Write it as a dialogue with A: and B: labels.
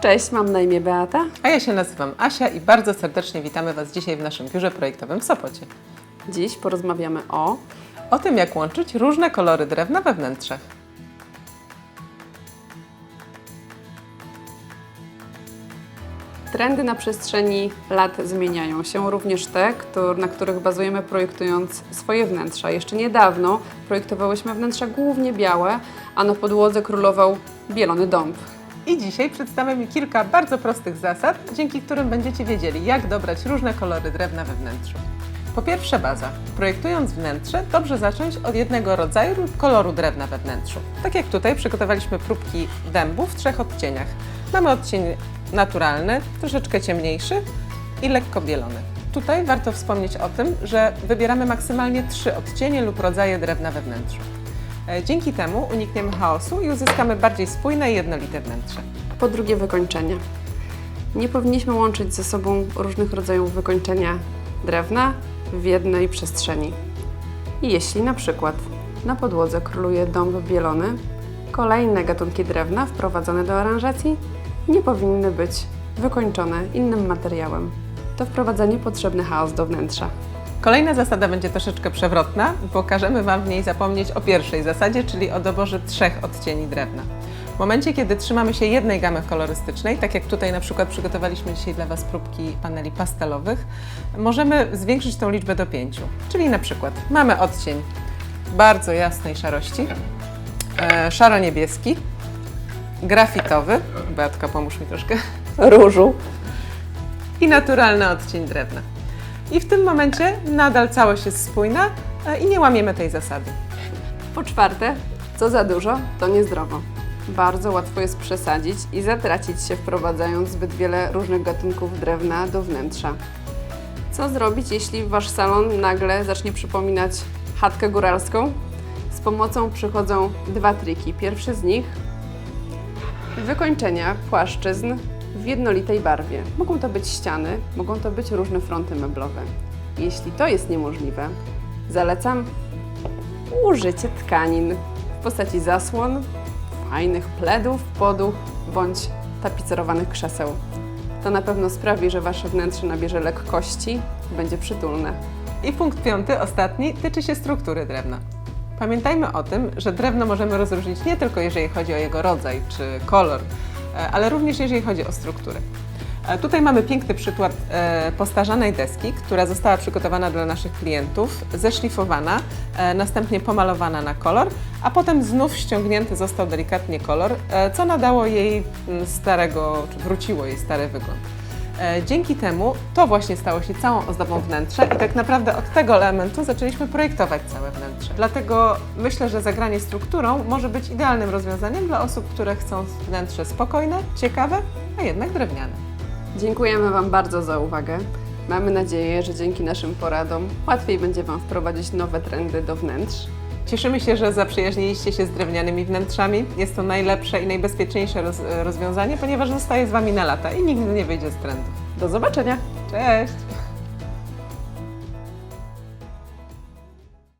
A: Cześć, mam na imię Beata.
B: A ja się nazywam Asia i bardzo serdecznie witamy Was dzisiaj w naszym biurze projektowym w Sopocie.
A: Dziś porozmawiamy o
B: O tym, jak łączyć różne kolory drewna we wnętrzach.
A: trendy na przestrzeni lat zmieniają się, również te, na których bazujemy projektując swoje wnętrza. Jeszcze niedawno projektowałyśmy wnętrza głównie białe, a na podłodze królował bielony dąb.
B: I dzisiaj przedstawimy kilka bardzo prostych zasad, dzięki którym będziecie wiedzieli, jak dobrać różne kolory drewna we wnętrzu. Po pierwsze baza. Projektując wnętrze, dobrze zacząć od jednego rodzaju lub koloru drewna we wnętrzu. Tak jak tutaj przygotowaliśmy próbki dębu w trzech odcieniach. Mamy odcień naturalny, troszeczkę ciemniejszy i lekko bielony. Tutaj warto wspomnieć o tym, że wybieramy maksymalnie trzy odcienie lub rodzaje drewna we wnętrzu. E, Dzięki temu unikniemy chaosu i uzyskamy bardziej spójne i jednolite wnętrze.
A: Po drugie, wykończenia. Nie powinniśmy łączyć ze sobą różnych rodzajów wykończenia drewna w jednej przestrzeni. I jeśli na przykład na podłodze króluje dąb bielony, kolejne gatunki drewna wprowadzone do aranżacji nie powinny być wykończone innym materiałem. To wprowadza niepotrzebny chaos do wnętrza.
B: Kolejna zasada będzie troszeczkę przewrotna, bo każemy Wam w niej zapomnieć o pierwszej zasadzie, czyli o doborze trzech odcieni drewna. W momencie, kiedy trzymamy się jednej gamy kolorystycznej, tak jak tutaj na przykład przygotowaliśmy dzisiaj dla Was próbki paneli pastelowych, możemy zwiększyć tą liczbę do pięciu. Czyli na przykład mamy odcień bardzo jasnej szarości, e, szaro-niebieski, grafitowy, Beatka pomóż mi troszkę,
A: Różu.
B: i naturalny odcień drewna. I w tym momencie nadal całość jest spójna e, i nie łamiemy tej zasady.
A: Po czwarte, co za dużo, to niezdrowo. Bardzo łatwo jest przesadzić i zatracić się wprowadzając zbyt wiele różnych gatunków drewna do wnętrza. Co zrobić, jeśli wasz salon nagle zacznie przypominać chatkę góralską? Z pomocą przychodzą dwa triki. Pierwszy z nich wykończenia płaszczyzn w jednolitej barwie. Mogą to być ściany, mogą to być różne fronty meblowe. Jeśli to jest niemożliwe, zalecam użycie tkanin w postaci zasłon, fajnych pledów, poduch bądź tapicerowanych krzeseł. To na pewno sprawi, że Wasze wnętrze nabierze lekkości i będzie przytulne.
B: I punkt piąty, ostatni, tyczy się struktury drewna. Pamiętajmy o tym, że drewno możemy rozróżnić nie tylko jeżeli chodzi o jego rodzaj czy kolor, ale również jeżeli chodzi o strukturę. E, Tutaj mamy piękny przykład e, postarzanej deski, która została przygotowana dla naszych klientów, zeszlifowana, e, następnie pomalowana na kolor, a potem znów ściągnięty został delikatnie kolor, e, co nadało jej mm, starego, czy wróciło jej stary wygląd. E, Dzięki temu to właśnie stało się całą ozdobą wnętrza i tak naprawdę od tego elementu zaczęliśmy projektować całe wnętrze. Dlatego myślę, że zagranie strukturą może być idealnym rozwiązaniem dla osób, które chcą wnętrze spokojne, ciekawe, a jednak drewniane.
A: Dziękujemy Wam bardzo za uwagę. Mamy nadzieję, że dzięki naszym poradom łatwiej będzie Wam wprowadzić nowe trendy do wnętrz.
B: Cieszymy się, że zaprzyjaźniliście się z drewnianymi wnętrzami. Jest to najlepsze i najbezpieczniejsze roz- rozwiązanie, ponieważ zostaje z Wami na lata i nigdy nie wyjdzie z trendu.
A: Do zobaczenia!
B: Cześć!